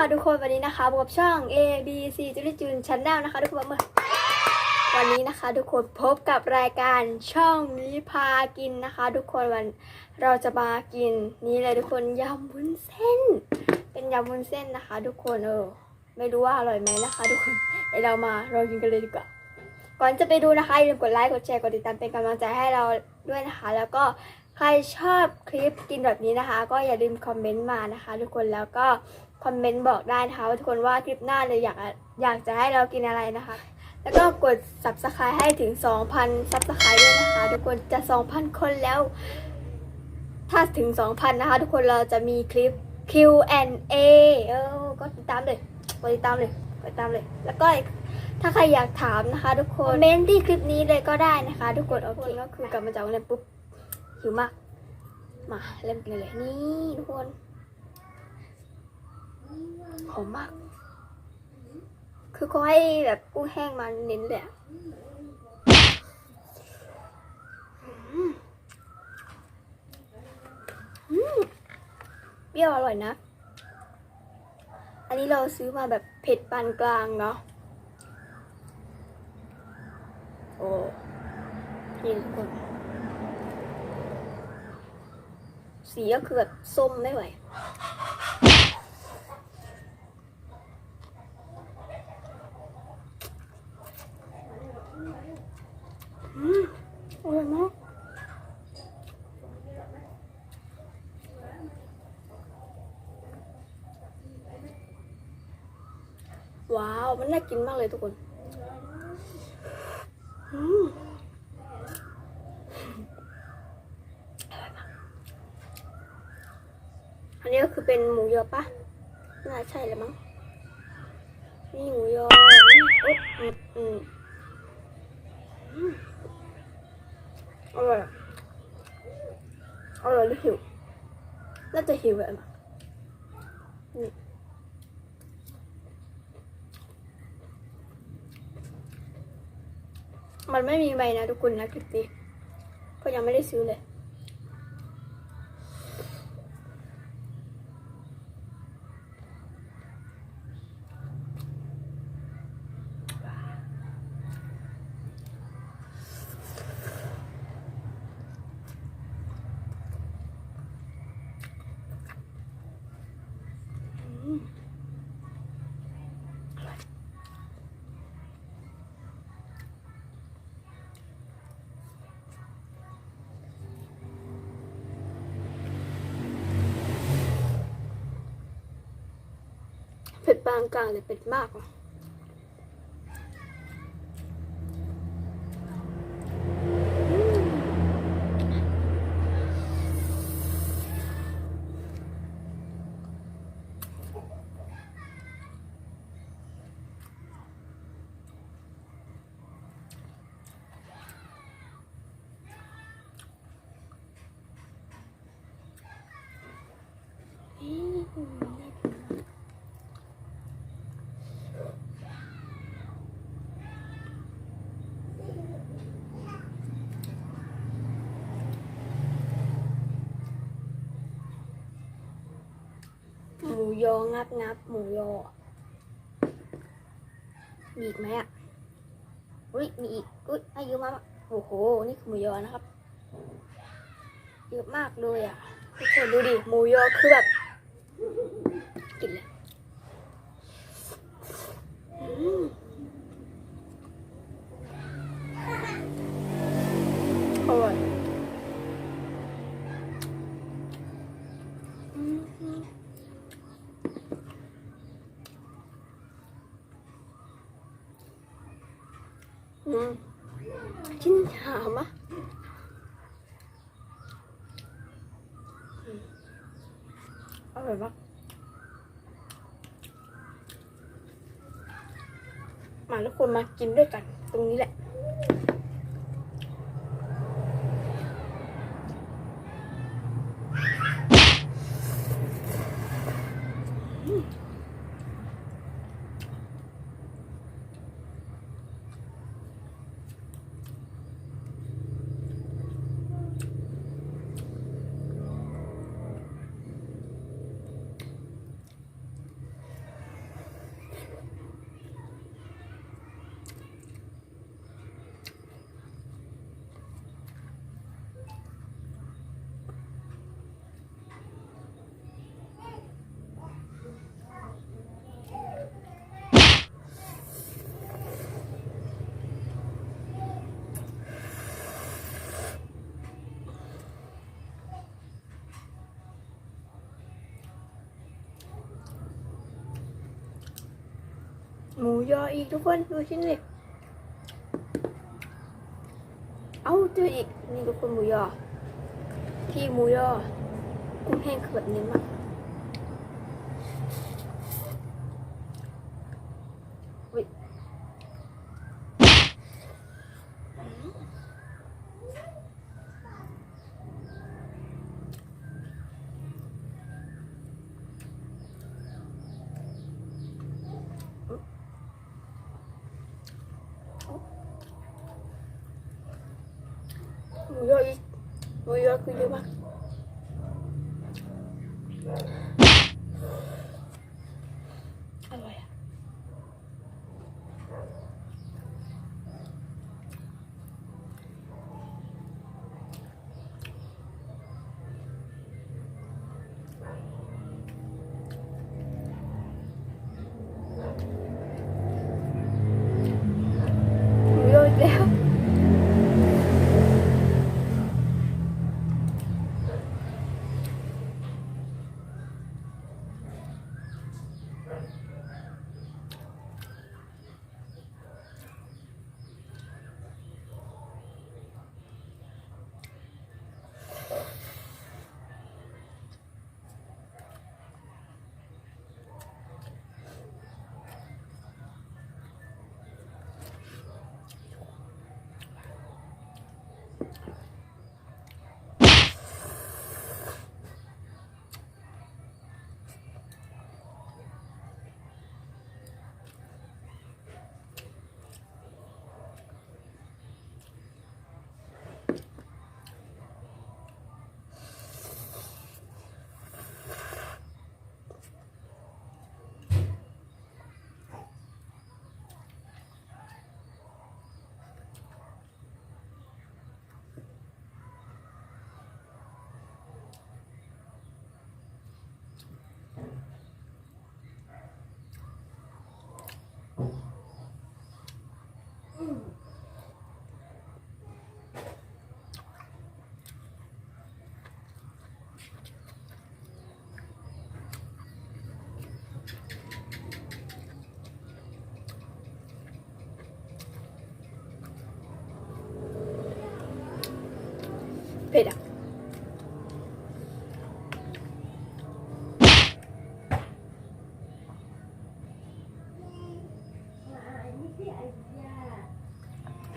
วัสดีค่ะทุกคนวันนี้นะคะพบกับช่อง A B C จุลิจูนชันแนลนะคะ ทุกคนวันนี้นะคะ ทุกคนพบกับรายการช่องนี้พากินนะคะ ทุกคนวันเราจะมากินนี่เลยทุกคนยำวุ้นเส้น เป็นยำวุ้นเส้นนะคะ ทุกคนเออไม่รู้ว่าอร่อยไหมนะคะ ทุกคนเดี๋ยวเรามาเรากินกันเลยดีกว่าก่อนจะไปดูนะคะอย่าลืมกดไลค์กดแชร์กดติดตามเป็นกำลังใจให้เราด้วยนะคะ แล้วก็ ใครชอบคลิปกินแบบนี้นะคะ ก็อย่าลืมคอมเมนต์มานะคะ ทุกคนแล้วก็คอมเมนต์บอกได้นะคะว่าทุกคนว่าคลิปหน้าเลยอยากอยากจะให้เรากินอะไรนะคะ แล้วก็กด subscribe ให้ถึง 2,000 subscribe ด้วยนะคะ ทุกคนจะ 2,000 คนแล้ว ถ้าถึง 2,000 นะคะ ทุกคนเราจะมีคลิป Q&A เออก็ติดตามเลยกดติดตามเลยกดติดตามเลย แล้วก็ถ้าใครอยากถามนะคะ ทุกคนเมนที่คลิปนี้เลยก็ได้นะคะ ทุกคนโอเคก็คือกลับมาจากโรงเรียนปุ๊บ หิวมาก มาเริ่มกินเลยนี่ทุกคนหอมมาก คือเขาให้แบบกุ้งแห้งมาเน้นเลยอะเปรี้ยวอร่อยนะ อันนี้เราซื้อมาแบบเผ็ดปานกลางเนาะ โอ้นี่ทุกคน สีก็คือแบบส้มไม่ไหวอืมอร่อยมากว้าว มันน่ากินมากเลยทุกคน อืมอร่อยมาก อันนี้ก็คือเป็นหมูยอปะน่าใช่แล้วมั้ง นี่หมูยอนี่อุ๊บอืมอืมอร่อยอร่อยหรือหิว น่าจะหิวแบบนะนี่มันไม่มีใบนะทุกคนนะคลิปนี้ก็ยังไม่ได้ซื้อเลย บางกลางหรือเป็ดมากวะอืมน่ากินมากหมู ยองับงับหมูยอมีอีกไหมอะอุ้ยมีอีกอุ้ยให้เยอะมากโอ้โห นี่คือหมูยอนะครับ เยอะมากเลยอะทุกคนดูดิหมูยอคือแบบ กินเลยอืมอร่อยอืมอืมชิ้นหามะอืมอ ร่อยมากมาทุกคนมากินด้วยกัน ตรงนี้แหละอ หมูยออีกทุกคนดูชิ้นเลยเอาเจออีกนี่ทุกคนหมูยอ ที่หมูยอกุ้งแห้งคือแบบนี้มาก Uyuyor, uyuyor bak.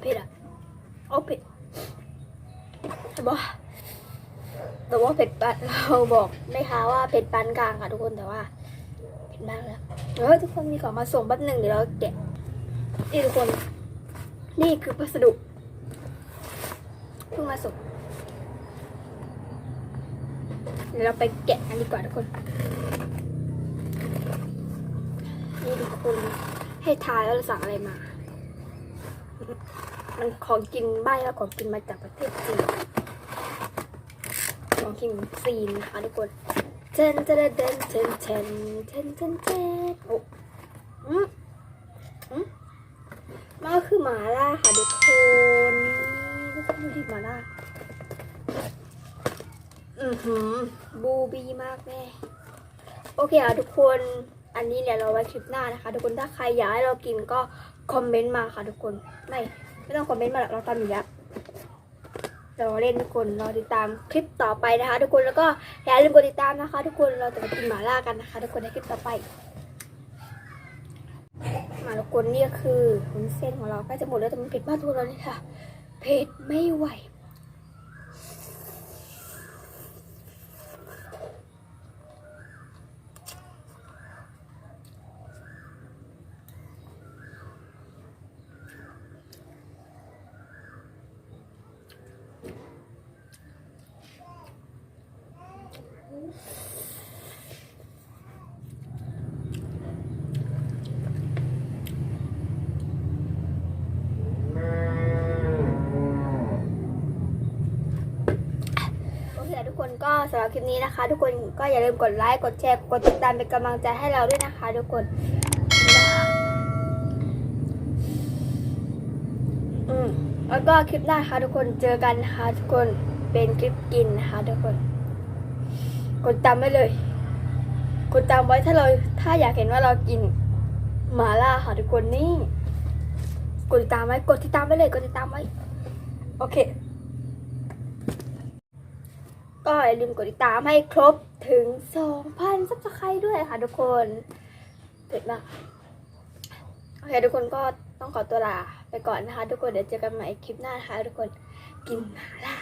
เผ็ดอะโอ้เผ็ดแต่ว่าแต่ว่าเผ็ดปานเราบอกได้ค่ะว่าเผ็ดปานกลางค่ะทุกคนแต่ว่าเผ็ดมากแล้วเดี๋ยวทุกคนมีของมาส่งแป๊บหนึ่งเดี๋ยวเราแกะนี่ทุกคน นี่คือพัสดุเพิ่งมาส่งเดี๋ยวเราไปแกะกันดีกว่าทุกคนนี่ทุกคนให้ทายว่าเราสั่งอะไรมา มันของกินใบ้ว่าของกินมาจากประเทศจีนของกินจีนนะคะทุกคนเจนเจนเจนเจนเจนเจนเจนเจนโอ้อืมอืมมันก็คือหมาล่าค่ะทุกคนทุกคนดูดิหมาล่าอือหือบูบีมากแม่โอเคค่ะทุกคนอันนี้เนี่ยเราไว้คลิปหน้านะคะ ทุกคนถ้าใครอยากให้เรากินก็ คอมเมนต์มาค่ะทุกคน ไม่ไม่ต้องคอมเมนต์มาหรอกเราทำอยู่แล้วเราเล่นทุกคนรอติดตามคลิปต่อไปนะคะ ทุกคนแล้วก็อย่าลืมกดติดตามนะคะ ทุกคนเราจะไปกินหมาล่ากันนะคะ ทุกคนในคลิปต่อไปหมาทุกคนนี่ก็คือหุ้นเส้นของเราใกล้จะหมดแล้วแต่มันเผ็ดมากทุกคนเลยค่ะเผ็ดไม่ไหว โอเคทุก คนก็สำหรับคลิปนี้นะคะ ทุกคนก็อย่าลืมกดไลค์กดแชร์กดติดตามเป็นกำลังใจให้เราด้วยนะคะ ทุกคนอืมแล้วก็คลิปหน้าค่ะทุกคนเจอกันนะคะทุกคนเป็นคลิปกินนะคะ ทุกคน กดตามไว้เลย กดตามไว้ถ้าเราถ้าอยากเห็นว่าเรากินหมาล่าค่ะทุกคนนี่กดติดตามไว้กดติดตามไว้เลยกดติดตามไว้โอเค ก็อย่าลืมกดติดตามให้ครบถึง 2,000ซับสไครต์ด้วยค่ะทุกคนเผ็ดมากโอเคทุกคนก็ต้องขอตัวลาไปก่อนนะคะ ทุกคนเดี๋ยวเจอกันใหม่คลิปหน้านะคะทุกคนกินหมาล่า